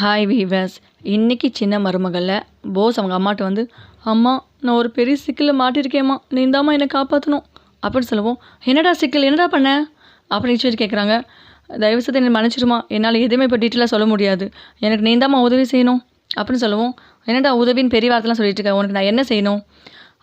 Hi viewers இன்றைக்கி சின்ன மருமகளில் போஸ் அவங்க அம்மாட்ட வந்து அம்மா நான் ஒரு பெரிய சிக்கலில் மாட்டியிருக்கேம்மா நீ இந்தாம்மா என்னை காப்பாற்றணும் அப்படின்னு சொல்லுவோம். என்னடா சிக்கல்? என்னடா பண்ண? அப்படின்னு ஈஸ்வரி கேட்குறாங்க தயவு செய்து என்னை மன்னிச்சிடுமா. என்னால் எதுவுமே இப்போ டீட்டெயிலாக சொல்ல முடியாது. எனக்கு நீ இந்தாம்மா உதவி செய்யணும். அப்படின்னு சொல்லுவோம். என்னடா உதவின்னு பெரிய வார்த்தைலாம் சொல்லிட்டு இருக்க? உனக்கு நான் என்ன செய்யணும்?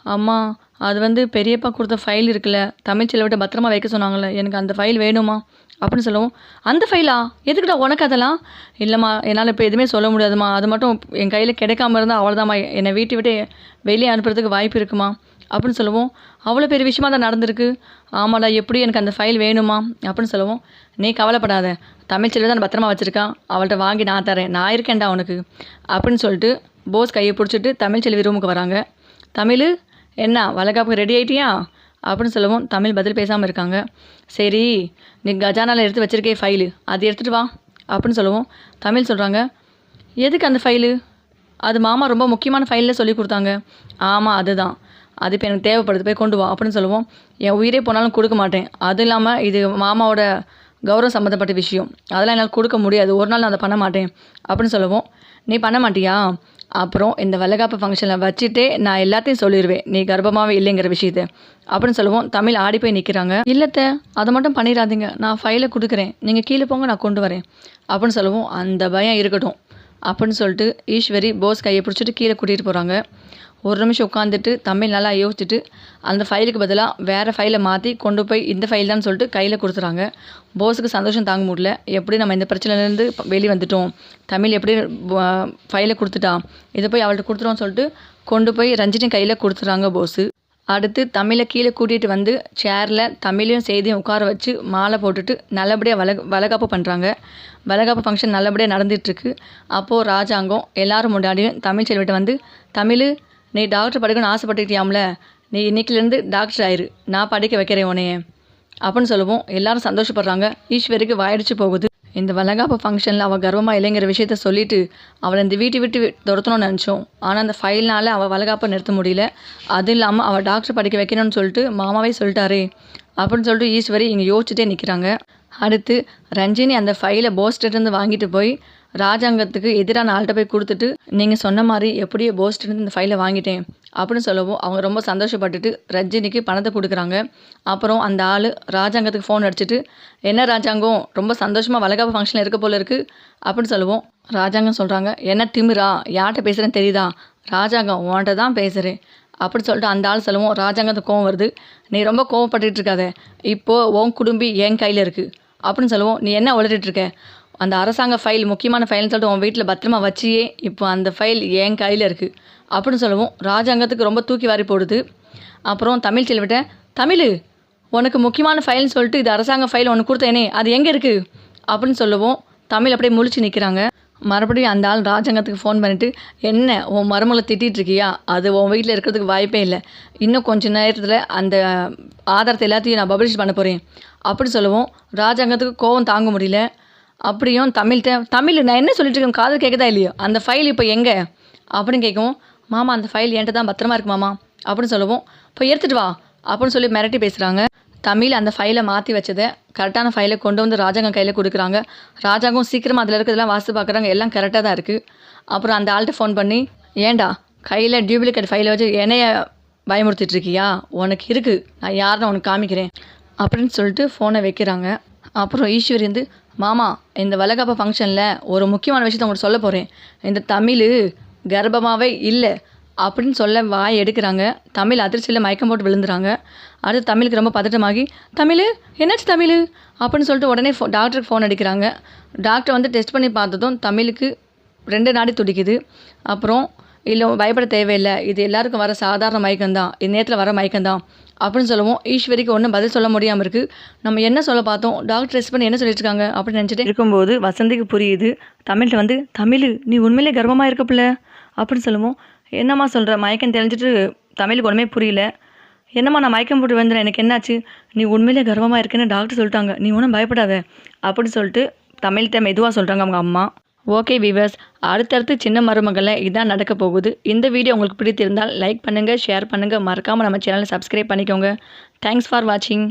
அம்மா அது வந்து பெரியப்பா கொடுத்த ஃபைல் இருக்குல்ல. தமிழ் செல்வட்ட பத்திரமா வைக்க சொன்னாங்கல்ல. எனக்கு அந்த ஃபைல் வேணுமா? அப்படின்னு சொல்லுவோம். அந்த ஃபைலா எதுக்குடா உனக்கு அதெல்லாம்? இல்லைம்மா என்னால் இப்போ எதுவுமே சொல்ல முடியாதும்மா. அது மட்டும் என் கையில் கிடைக்காம இருந்தால் அவ்வளோதாம்மா என்னை வீட்டை விட்டு வெளியே அனுப்புறதுக்கு வாய்ப்பு இருக்குமா? அப்படின்னு சொல்லுவோம். அவ்வளோ பெரிய விஷயமா தான் நடந்திருக்கு. ஆமாடா எப்படி எனக்கு அந்த ஃபைல் வேணுமா அப்படின்னு சொல்லுவோம். நீ கவலைப்படாத. தமிழ்ச்செல்வி தான் பத்திரமா வச்சுருக்கான் அவள்கிட்ட வாங்கி நான் தரேன். நான் இருக்கேன்டா உனக்கு. அப்படின்னு சொல்லிட்டு போஸ் கையை பிடிச்சிட்டு தமிழ்ச்செல்வி ரூமுக்கு வராங்க. தமிழ் என்ன வளகாப்புக்கு ரெடி ஆயிட்டியா? அப்படின்னு சொல்லவும். தமிழ் பதில் பேசாமல் இருக்காங்க. சரி நீ கஜானாவில் எடுத்து வச்சுருக்கே ஃபைலு அது எடுத்துகிட்டு வா அப்படின்னு சொல்லவும். தமிழ் சொல்கிறாங்க எதுக்கு அந்த ஃபைலு அது மாமா ரொம்ப முக்கியமான ஃபைலில் சொல்லி கொடுத்தாங்க. ஆமாம் அதுதான். அது இப்போ எனக்கு தேவைப்படுது. போய் கொண்டு வா அப்படின்னு சொல்லுவோம். என் உயிரே போனாலும் கொடுக்க மாட்டேன். அதுவும் இல்லாமல் இது மாமாவோட கௌரவம் சம்மந்தப்பட்ட விஷயம். அதெல்லாம் என்னால் கொடுக்க முடியாது. ஒரு நாள் நான் அதை பண்ண மாட்டேன். அப்படின்னு சொல்லுவோம். நீ பண்ண மாட்டியா? அப்புறம் இந்த வளகாப்பு ஃபங்க்ஷனில் வச்சுட்டே நான் எல்லாத்தையும் சொல்லிடுவேன் நீ கர்ப்பமாகவே இல்லைங்கிற விஷயத்தை. அப்படின்னு சொல்லுவோம். தமிழ் ஆடி போய் நிற்கிறாங்க இல்லைத்த அதை மட்டும் பண்ணிடாதீங்க. நான் ஃபைலை கொடுக்குறேன். நீங்கள் கீழே போங்க நான் கொண்டு வரேன். அப்படின்னு சொல்லுவோம். அந்த பயம் இருக்கட்டும். அப்படின்னு சொல்லிட்டு ஈஸ்வரி போஸ் கையை பிடிச்சிட்டு கீழே கூட்டிகிட்டு போகிறாங்க ஒரு நிமிஷம் உட்காந்துட்டு தமிழ் நல்லா யோசிச்சுட்டு அந்த ஃபைலுக்கு பதிலாக வேறு ஃபைலை மாற்றி கொண்டு போய் இந்த ஃபைல் தான் சொல்லிட்டு கையில் கொடுத்துறாங்க. போஸுக்கு சந்தோஷம் தாங்க முடியல. எப்படி நம்ம இந்த பிரச்சனையிலேருந்து வெளியே வந்துட்டோம்? தமிழ் எப்படி ஃபைலை கொடுத்துட்டா? இதை போய் அவள்கிட்ட கொடுத்துருவோம்னு சொல்லிட்டு கொண்டு போய் ரஞ்சினி கையில் கொடுத்துறாங்க போஸு. அடுத்து தமிழை கீழே கூட்டிகிட்டு வந்து சேரில் தமிழையும் செய்தியும் உட்கார வச்சு மாலை போட்டுட்டு நல்லபடியாக வள வளகாப்பு பண்ணுறாங்க வளகாப்பு ஃபங்க்ஷன் நல்லபடியாக நடந்துகிட்ருக்கு அப்போது ராஜாங்கம் எல்லாரும் முன்னாடியும் தமிழ் செல்விட்ட வந்து தமிழ் நீ டாக்டர் படிக்கணும்னு ஆசைப்பட்டுக்கிட்டியாம்ல? நீ இன்னைக்கிலேருந்து டாக்டர் ஆயிரு. நான் படிக்க வைக்கிறேன் உனையே அப்படின்னு சொல்லுவோம். எல்லாரும் சந்தோஷப்படுறாங்க. ஈஸ்வரிக்கு வாயடிச்சு போகுது. இந்த வளகாப்பு ஃபங்க்ஷனில் அவள் கர்வமாக இல்லைங்கிற விஷயத்த சொல்லிவிட்டு அவளை இந்த வீட்டை விட்டு துரத்தணும்னு நினச்சோம். ஆனால் அந்த ஃபைல்னால் அவள் வளகாப்பை நிறுத்த முடியல. அது இல்லாமல் அவள் டாக்டர் படிக்க வைக்கணும்னு சொல்லிட்டு மாமாவே சொல்லிட்டாரே. அப்படின்னு சொல்லிட்டு ஈஸ்வரி இங்கே யோசிச்சுட்டே நிற்கிறாங்க அடுத்து ரஞ்சினி அந்த ஃபைலை போஸ்டர்லேருந்து வாங்கிட்டு போய் ராஜாங்கத்துக்கு எதிரான ஆள்கிட்ட போய் கொடுத்துட்டு நீங்கள் சொன்ன மாதிரி எப்படியோ போஸ்டர்லேருந்து இந்த ஃபைலை வாங்கிட்டேன் அப்படின்னு சொல்லவும் அவங்க ரொம்ப சந்தோஷப்பட்டுட்டு ரஞ்சினிக்கு பணத்தை கொடுக்குறாங்க. அப்புறம் அந்த ஆள் ராஜாங்கத்துக்கு ஃபோன் அடிச்சுட்டு என்ன ராஜாங்கம் ரொம்ப சந்தோஷமாக வளகாப்பு ஃபங்க்ஷனில் இருக்க போல இருக்குது அப்படின்னு சொல்லுவோம் ராஜாங்கம் சொல்கிறாங்க என்ன திமிரா யார்கிட்ட பேசுகிறேன்னு தெரியுதா? ராஜாங்கம் உன்கிட்ட தான் பேசுகிறேன் அப்படின்னு சொல்லிட்டு அந்த ஆள் சொல்லுவோம் ராஜாங்கத்து கோவம் வருது. நீ ரொம்ப கோவப்பட்டுட்டு இருக்காத. இப்போது உன் குடும்பி என் கையில் இருக்குது அப்படின்னு சொல்லுவோம் நீ என்ன உளறிட்டு இருக்க? அந்த அரசாங்க ஃபைல் முக்கியமான ஃபைல்னு சொல்லிட்டு உன் வீட்டில் பத்திரமா வச்சியே இப்போ அந்த ஃபைல் என் கையில் இருக்குது அப்படின்னு சொல்லுவோம் ராஜாங்கத்துக்கு ரொம்ப தூக்கி வாரி போடுது. அப்புறம் தமிழ் செல்விட்ட தமிழ் உனக்கு முக்கியமான ஃபைல்னு சொல்லிட்டு இது அரசாங்க ஃபைல் ஒன்று கொடுத்தேனே அது எங்கே இருக்குது அப்படின்னு சொல்லுவோம் தமிழ் அப்படியே முழிச்சு நிற்கிறாங்க மறுபடியும் அந்த ஆள் ராஜாங்கத்துக்கு ஃபோன் பண்ணிவிட்டு என்ன உன் மருமகளை திட்டிகிட்டு இருக்கியா அது உன் வீட்டில் இருக்கிறதுக்கு வாய்ப்பே இல்லை. இன்னும் கொஞ்ச நேரத்தில் அந்த ஆதாரத்தை எல்லாத்தையும் நான் பப்ளிஷ் பண்ண போகிறேன் அப்படி சொல்லுவோம் ராஜாங்கத்துக்கு கோவம் தாங்க முடியல. அப்படியும் தமிழ்கிட்ட தமிழ் நான் என்ன சொல்லிட்டு இருக்கேன்? காதல் கேட்குதா இல்லையோ? அந்த ஃபைல் இப்போ எங்கே? அப்படின்னு கேட்கவும் மாமா அந்த ஃபைல் என்கிட்ட தான் பத்திரமா இருக்கு மாமா. அப்படின்னு சொல்லுவோம் இப்போ எடுத்துகிட்டு வா. அப்படின்னு சொல்லி மிரட்டி பேசுகிறாங்க தமிழ் அந்த ஃபைலை மாற்றி வச்சதை கரெக்டான ஃபைலை கொண்டு வந்து ராஜாங்க கையில் கொடுக்குறாங்க. ராஜாங்கும் சீக்கிரமாக அதில் இருக்கிறதெல்லாம் வாசி பார்க்குறாங்க. எல்லாம் கரெக்டாக தான் இருக்குது அப்புறம் அந்த ஆள்கிட்ட ஃபோன் பண்ணி ஏன்டா கையில் டியூப்ளிகேட் ஃபைலை வச்சு என்னைய பயமுறுத்திட்ருக்கியா உனக்கு இருக்குது நான் யாருன்னு உனக்கு காமிக்கிறேன். அப்படின்னு சொல்லிட்டு ஃபோனை வைக்கிறாங்க. அப்புறம் ஈஸ்வரி வந்து மாமா இந்த வளகாப்பு ஃபங்க்ஷனில் ஒரு முக்கியமான விஷயத்த உங்களுக்கு சொல்ல போகிறேன் இந்த தமிழ் கர்ப்பமாகவே இல்லை. அப்படின்னு சொல்ல வாய் எடுக்கிறாங்க. தமிழ் அதிர்ச்சியில் மயக்கம் போட்டு விழுந்துறாங்க. அடுத்து தமிழுக்கு ரொம்ப பதட்டமாகி தமிழ் என்னாச்சு தமிழ்? அப்படின்னு சொல்லிட்டு உடனே ஃபோ டாக்டருக்கு ஃபோன் அடிக்கிறாங்க. டாக்டர் வந்து டெஸ்ட் பண்ணி பார்த்ததும் தமிழுக்கு ரெண்டு நாடி துடிக்குது. அப்புறம் இல்லை பயப்பட தேவையில்லை. இது எல்லாருக்கும் வர சாதாரண மயக்கம்தான். இந்த நேரத்தில் வர மயக்கம்தான். அப்படின்னு சொல்லுவோம். ஈஸ்வரிக்கு ஒன்றும் பதில் சொல்ல முடியாமல் இருக்குது நம்ம என்ன சொல்ல பார்த்தோம்? டாக்டர் டெஸ்ட் பண்ணி என்ன சொல்லிட்டு இருக்காங்க அப்படின்னு நினச்சிட்டு இருக்கும்போது வசந்திக்கு புரியுது. தமிழ்கிட்ட வந்து தமிழ் நீ உண்மையிலே கர்வமாக இருக்க அப்படின்னு சொல்லுவோம். என்னம்மா சொல்கிற மயக்கம் தெரிஞ்சிட்டு தமிழுக்கு ஒன்றுமே புரியல. என்னம்மா நான் மயக்கம் போட்டு வந்துடுறேன் எனக்கு என்னாச்சு? நீ உண்மையிலே கர்வமாக இருக்குன்னு டாக்டர் சொல்லிட்டாங்க. நீ ஒன்றும் பயப்படாத. அப்படின்னு சொல்லிட்டு தமிழ்கிட்ட மெதுவாக சொல்கிறாங்க அவங்க அம்மா. ஓகே விவர்ஸ் அடுத்தடுத்து சின்ன மருமகளில் இதான் நடக்க போகுது. இந்த வீடியோ உங்களுக்கு பிடித்திருந்தால் லைக் பண்ணுங்கள் ஷேர் பண்ணுங்கள் மறக்காமல் நம்ம சேனலை சப்ஸ்கிரைப் பண்ணிக்கோங்க. தேங்க்ஸ் ஃபார் வாட்சிங்